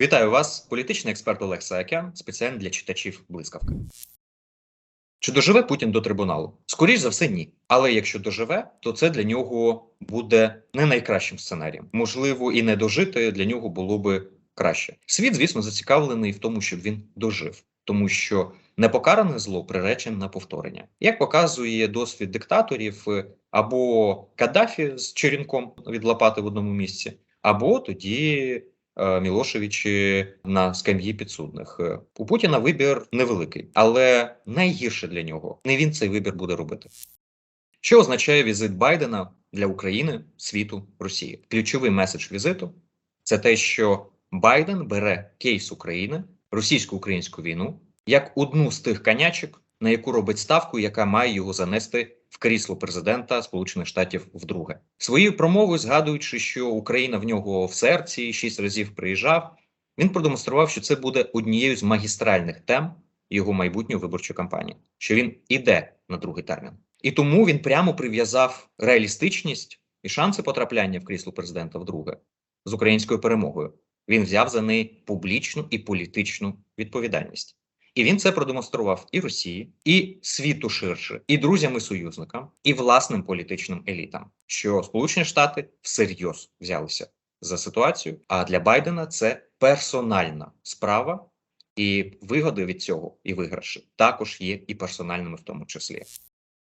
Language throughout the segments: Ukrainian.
Вітаю вас, політичний експерт Олег Саакян, спеціально для читачів блискавки. Чи доживе Путін до трибуналу? Скоріш за все, ні. Але якщо доживе, то це для нього буде не найкращим сценарієм. Можливо, і не дожити для нього було би краще. Світ, звісно, зацікавлений в тому, щоб він дожив, тому що непокаране зло приречен на повторення. Як показує досвід диктаторів або Каддафі з черенком від лопати в одному місці, або тоді Мілошевичі на скам'ї підсудних. Е, У Путіна вибір невеликий, але найгірше для нього не він цей вибір буде робити. Що означає візит Байдена для України, світу, Росії? Ключовий меседж візиту це те, що Байден бере кейс України, російсько-українську війну, як одну з тих конячок, на яку робить ставку, яка має його занести в крісло президента Сполучених Штатів вдруге. Своєю промовою, згадуючи, що Україна в нього в серці шість разів приїжджав, він продемонстрував, що це буде однією з магістральних тем його майбутньої виборчої кампанії, що він іде на другий термін. І тому він прямо прив'язав реалістичність і шанси потрапляння в крісло президента вдруге з українською перемогою. Він взяв за неї публічну і політичну відповідальність. І він це продемонстрував і Росії, і світу ширше, і друзям і союзникам, і власним політичним елітам, що Сполучені Штати всерйоз взялися за ситуацію. А для Байдена це персональна справа, і вигоди від цього і виграші також є і персональними, в тому числі.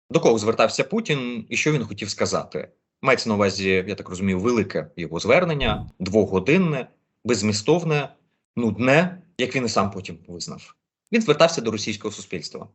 До кого звертався Путін, і що він хотів сказати? Мається на увазі, я так розумію, велике його звернення, двогодинне, безмістовне, нудне, як він і сам потім визнав. Він звертався до російського суспільства.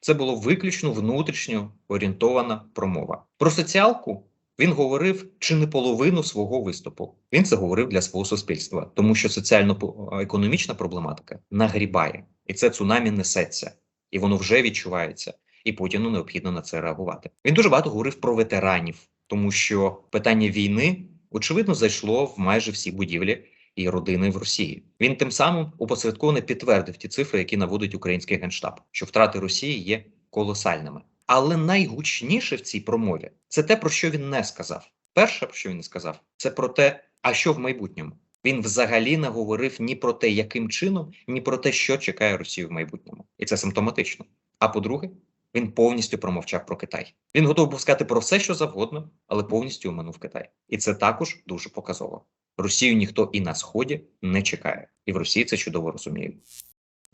Це було виключно внутрішньо орієнтована промова. Про соціалку він говорив чи не половину свого виступу. Він це говорив для свого суспільства, тому що соціально-економічна проблематика нагрібає, і це цунамі несеться, і воно вже відчувається. І Путіну необхідно на це реагувати. Він дуже багато говорив про ветеранів, тому що питання війни очевидно зайшло в майже всі будівлі і родини в Росії. Він тим самим опосередковано підтвердив ті цифри, які наводить український генштаб, що втрати Росії є колосальними. Але найгучніше в цій промові це те, про що він не сказав. Перше, про що він не сказав, це про те, а що в майбутньому. Він взагалі не говорив ні про те, яким чином, ні про те, що чекає Росію в майбутньому, і це симптоматично. А по-друге, він повністю промовчав про Китай. Він готовий був сказати про все, що завгодно, але повністю оминув Китай. І це також дуже показово. Росію ніхто і на сході не чекає, і в Росії це чудово розуміють.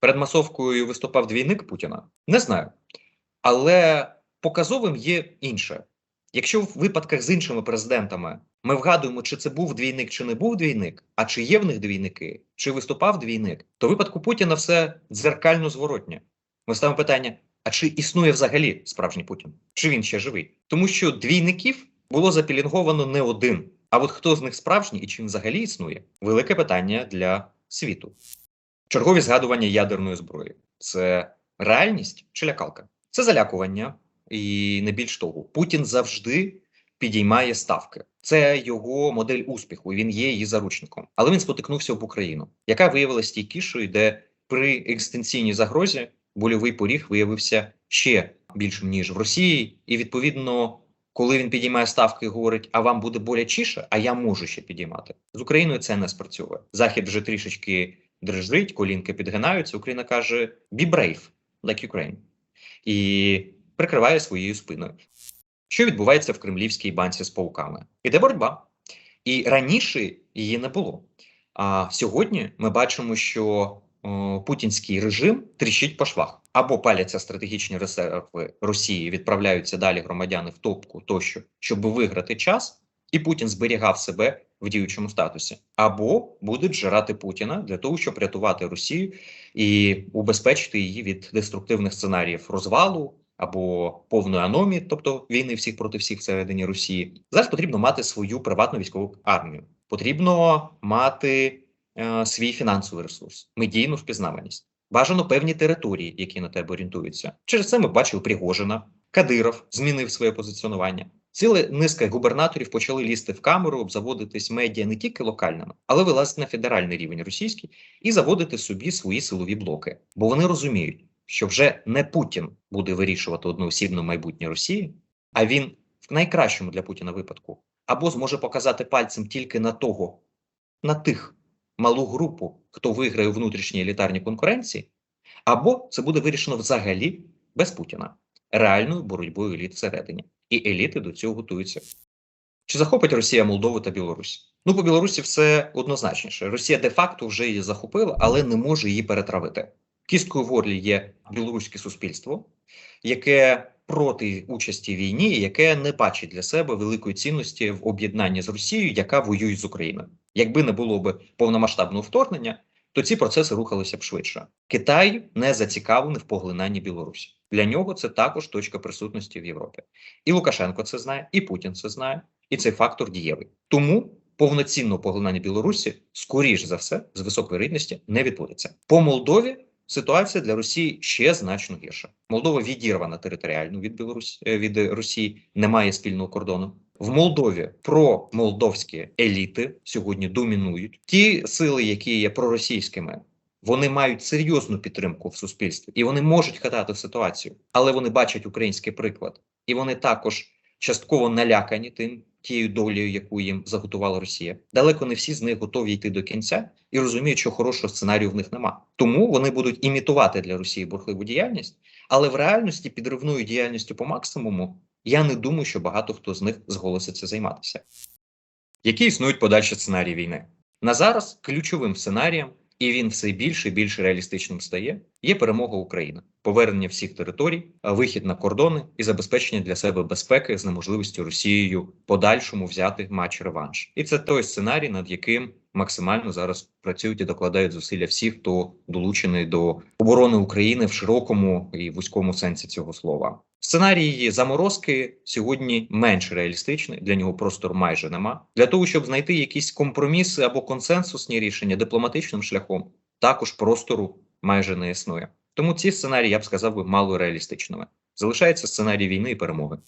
Перед масовкою виступав двійник Путіна. Не знаю. Але показовим є інше. Якщо в випадках з іншими президентами ми вгадуємо, чи це був двійник, чи не був двійник, а чи є в них двійники, чи виступав двійник, то в випадку Путіна все дзеркально зворотнє. Ми ставимо питання: а чи існує взагалі справжній Путін? Чи він ще живий? Тому що двійників було запілінговано не один. А от хто з них справжній і чи він взагалі існує? Велике питання для світу. Чергові згадування ядерної зброї це реальність чи лякалка? Це залякування, і не більш того, Путін завжди підіймає ставки. Це його модель успіху. Він є її заручником. Але він спотикнувся в Україну, яка виявилася стійкішою, де при екстенційній загрозі больовий поріг виявився ще більшим ніж в Росії, і відповідно. Коли він підіймає ставки і говорить, а вам буде болячіше, а я можу ще підіймати з Україною. Це не спрацьовує. Захід вже трішечки дрижить, колінки підгинаються. Україна каже: «Be brave, like Ukraine» і прикриває своєю спиною. Що відбувається в кремлівській банці з пауками? Іде боротьба, і раніше її не було. А сьогодні ми бачимо, що путінський режим тріщить по швах або паляться стратегічні резерви Росії, відправляються далі громадяни в топку тощо, щоб виграти час, і Путін зберігав себе в діючому статусі, або будуть жирати Путіна для того, щоб рятувати Росію і убезпечити її від деструктивних сценаріїв розвалу або повної аномії, тобто війни всіх проти всіх всередині Росії. Зараз потрібно мати свою приватну військову армію. Потрібно мати е, свій фінансовий ресурс, медійну впізнаваність. Бажано певні території, які на тебе орієнтуються. Через це ми бачили Пригожина, Кадиров змінив своє позиціонування. Ціла низка губернаторів почали лізти в камеру, обзаводитись медіа не тільки локальними, але вилазити на федеральний рівень російський і заводити собі свої силові блоки. Бо вони розуміють, що вже не Путін буде вирішувати одноосібно майбутнє Росії, а він в найкращому для Путіна випадку або зможе показати пальцем тільки на того, на тих, малу групу, хто виграє у внутрішній елітарній конкуренції, або це буде вирішено взагалі без Путіна реальною боротьбою еліт всередині, і еліти до цього готуються. Чи захопить Росія Молдову та Білорусь? Ну, по Білорусі все однозначніше. Росія де-факто вже її захопила, але не може її перетравити. Кісткою в горлі є білоруське суспільство, яке проти участі в війні, яке не бачить для себе великої цінності в об'єднанні з Росією, яка воює з Україною. Якби не було б повномасштабного вторгнення, то ці процеси рухалися б швидше. Китай не зацікавлений в поглинанні Білорусі. Для нього це також точка присутності в Європі. І Лукашенко це знає, і Путін це знає, і цей фактор дієвий. Тому повноцінного поглинання Білорусі, скоріш за все, з високої рідності не відбудеться. По Молдові ситуація для Росії ще значно гірша. Молдова відірвана територіально від Білорусі від Росії, немає спільного кордону. В Молдові промолдовські еліти сьогодні домінують. Ті сили, які є проросійськими, вони мають серйозну підтримку в суспільстві і вони можуть хатати ситуацію, але вони бачать український приклад, і вони також частково налякані тим тією долею, яку їм заготувала Росія. Далеко не всі з них готові йти до кінця і розуміють, що хорошого сценарію в них нема. Тому вони будуть імітувати для Росії бурхливу діяльність, але в реальності підривною діяльністю по максимуму я не думаю, що багато хто з них зголоситься займатися. Які існують подальші сценарії війни? На зараз ключовим сценарієм, і він все більше і більш реалістичним стає, є перемога України, повернення всіх територій, вихід на кордони і забезпечення для себе безпеки з неможливістю Росією подальшому взяти матч реванш. І це той сценарій, над яким максимально зараз працюють і докладають зусилля всі, хто долучений до оборони України в широкому і вузькому сенсі цього слова. Сценарій заморозки сьогодні менш реалістичний, для нього простору майже нема. Для того щоб знайти якісь компроміси або консенсусні рішення дипломатичним шляхом, також простору майже не існує. Тому ці сценарії я б сказав би мало реалістичними. Залишається сценарій війни і перемоги.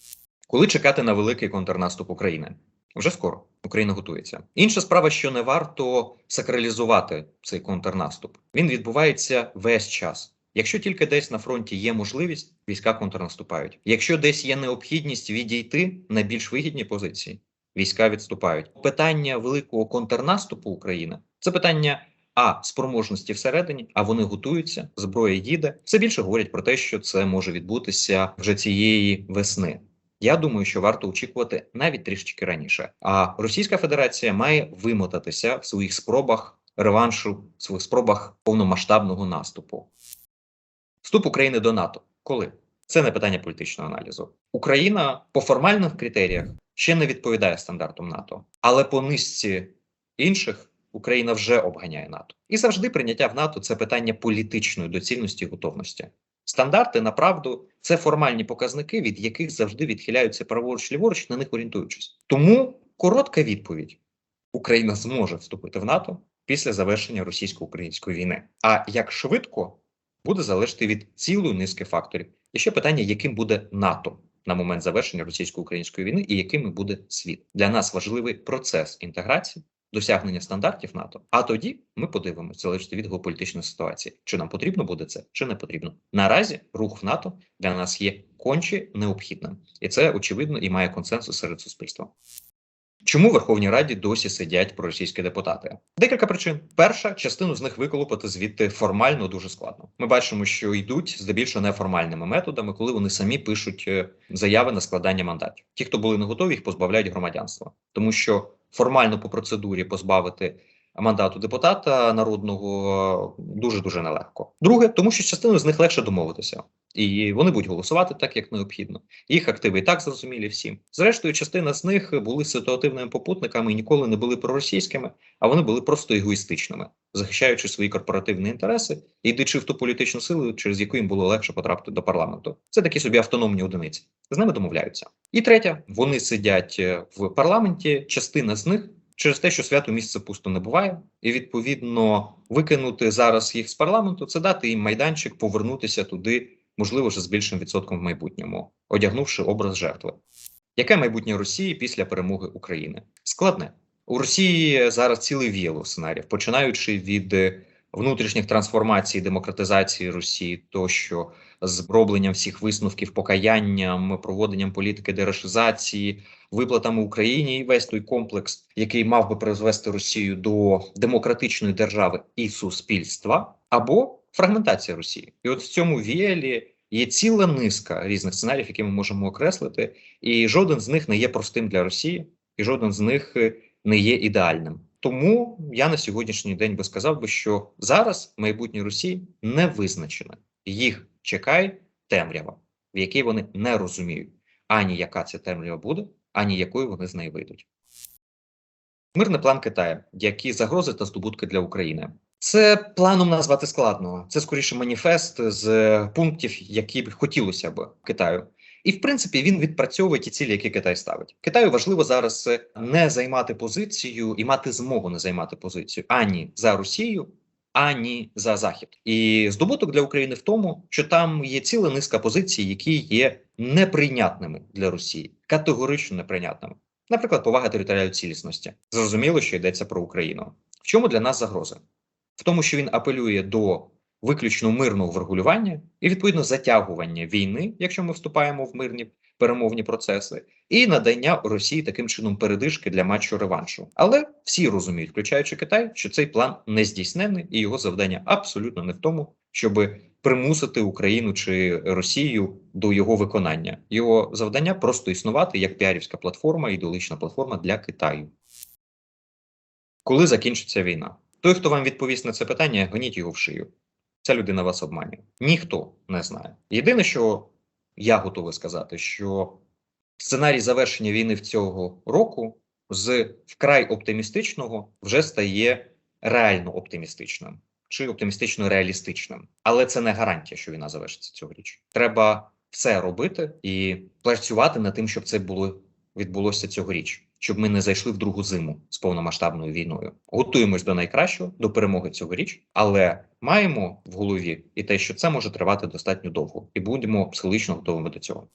Коли чекати на великий контрнаступ України? Вже скоро Україна готується. Інша справа, що не варто сакралізувати цей контрнаступ. Він відбувається весь час. Якщо тільки десь на фронті є можливість, війська контрнаступають. Якщо десь є необхідність відійти на більш вигідні позиції, війська відступають. Питання великого контрнаступу України це питання а спроможності всередині, а вони готуються, зброя їде. Все більше говорять про те, що це може відбутися вже цієї весни. Я думаю, що варто очікувати навіть трішечки раніше. А Російська Федерація має вимотатися в своїх спробах реваншу, в своїх спробах повномасштабного наступу. Вступ України до НАТО. Коли? Це не питання політичного аналізу. Україна по формальних критеріях ще не відповідає стандартам НАТО, але по низці інших Україна вже обганяє НАТО. І завжди прийняття в НАТО це питання політичної доцільності і готовності. Стандарти направду це формальні показники, від яких завжди відхиляються праворуч ліворуч, на них орієнтуючись. Тому коротка відповідь: Україна зможе вступити в НАТО після завершення російсько-української війни. А як швидко буде залежати від цілої низки факторів. І ще питання, яким буде НАТО на момент завершення російсько-української війни, і яким буде світ для нас важливий процес інтеграції. Досягнення стандартів НАТО, а тоді ми подивимося залежить від геополітичної ситуації, чи нам потрібно буде це, чи не потрібно. Наразі рух в НАТО для нас є конче необхідним, і це очевидно і має консенсус серед суспільства. Чому в Верховній Раді досі сидять проросійські депутати? Декілька причин. Перша частину з них виколупати звідти формально дуже складно. Ми бачимо, що йдуть здебільшого неформальними методами, коли вони самі пишуть е, заяви на складання мандатів. Ті, хто були не готові, їх позбавляють громадянства, тому що формально по процедурі позбавити мандату депутата народного дуже дуже нелегко. Друге, тому що частину з них легше домовитися. І вони будуть голосувати так, як необхідно. Їх активи і так зрозумілі всім. Зрештою, частина з них були ситуативними попутниками і ніколи не були проросійськими, а вони були просто егоїстичними, захищаючи свої корпоративні інтереси і йдучи в ту політичну силу, через яку їм було легше потрапити до парламенту. Це такі собі автономні одиниці. З ними домовляються. І третє, вони сидять е, в парламенті. Частина з них. Через те, що свято місце пусто не буває, і відповідно викинути зараз їх з парламенту, це дати їм майданчик повернутися туди, можливо, вже з більшим відсотком в майбутньому, одягнувши образ жертви. Яке майбутнє Росії після перемоги України? Складне у Росії зараз цілий віяло сценаріїв, починаючи від внутрішніх трансформацій, демократизації Росії, тощо з робленням всіх висновків, покаянням, проводенням політики дерешизації, виплатами Україні і весь той комплекс, який мав би призвести Росію до демократичної держави і суспільства, або фрагментація Росії, і от в цьому віялі є ціла низка різних сценаріїв, які ми можемо окреслити, і жоден з них не є простим для Росії, і жоден з них е, не є ідеальним. Тому я на сьогоднішній день би сказав би, що зараз майбутнє Росії не визначене. Їх чекає темрява, в якій вони не розуміють ані яка ця темрява буде, ані якою вони з неї вийдуть. Мирний план Китаю, які загрози та здобутки для України. Це планом назвати складно. Це скоріше маніфест з пунктів, які б хотілося б Китаю. І в принципі він відпрацьовує ті цілі, які Китай ставить. Китаю важливо зараз не займати позицію і мати змогу не займати позицію ані за Росію, ані за Захід. І здобуток для України в тому, що там є ціла низка позицій, які є неприйнятними для Росії, категорично неприйнятними. Наприклад, повага територіальної цілісності. Зрозуміло, що йдеться про Україну. В чому для нас загроза? В тому, що він апелює до виключно мирного врегулювання і відповідно затягування війни, якщо ми вступаємо в мирні перемовні процеси, і надання Росії таким чином передишки для матчу реваншу. Але всі розуміють, включаючи Китай, що цей план не здійснений, і його завдання абсолютно не в тому, щоб примусити Україну чи Росію до його виконання. Його завдання просто існувати як піарівська платформа, ідеологічна платформа для Китаю. Коли закінчиться війна? Той, хто вам відповість на це питання, гоніть його в шию. Ця людина вас обманює. Ніхто не знає. Єдине, що я готовий сказати, що сценарій завершення війни в цього року з вкрай оптимістичного вже стає реально оптимістичним чи оптимістично реалістичним. Але це не гарантія, що війна завершиться цьогоріч. Треба все робити і працювати над тим, щоб це було відбулося цьогоріч, щоб ми не зайшли в другу зиму з повномасштабною війною. Готуємось до найкращого, до перемоги цьогоріч, але маємо в голові і те, що це може тривати достатньо довго, і будемо психологічно готовими до цього.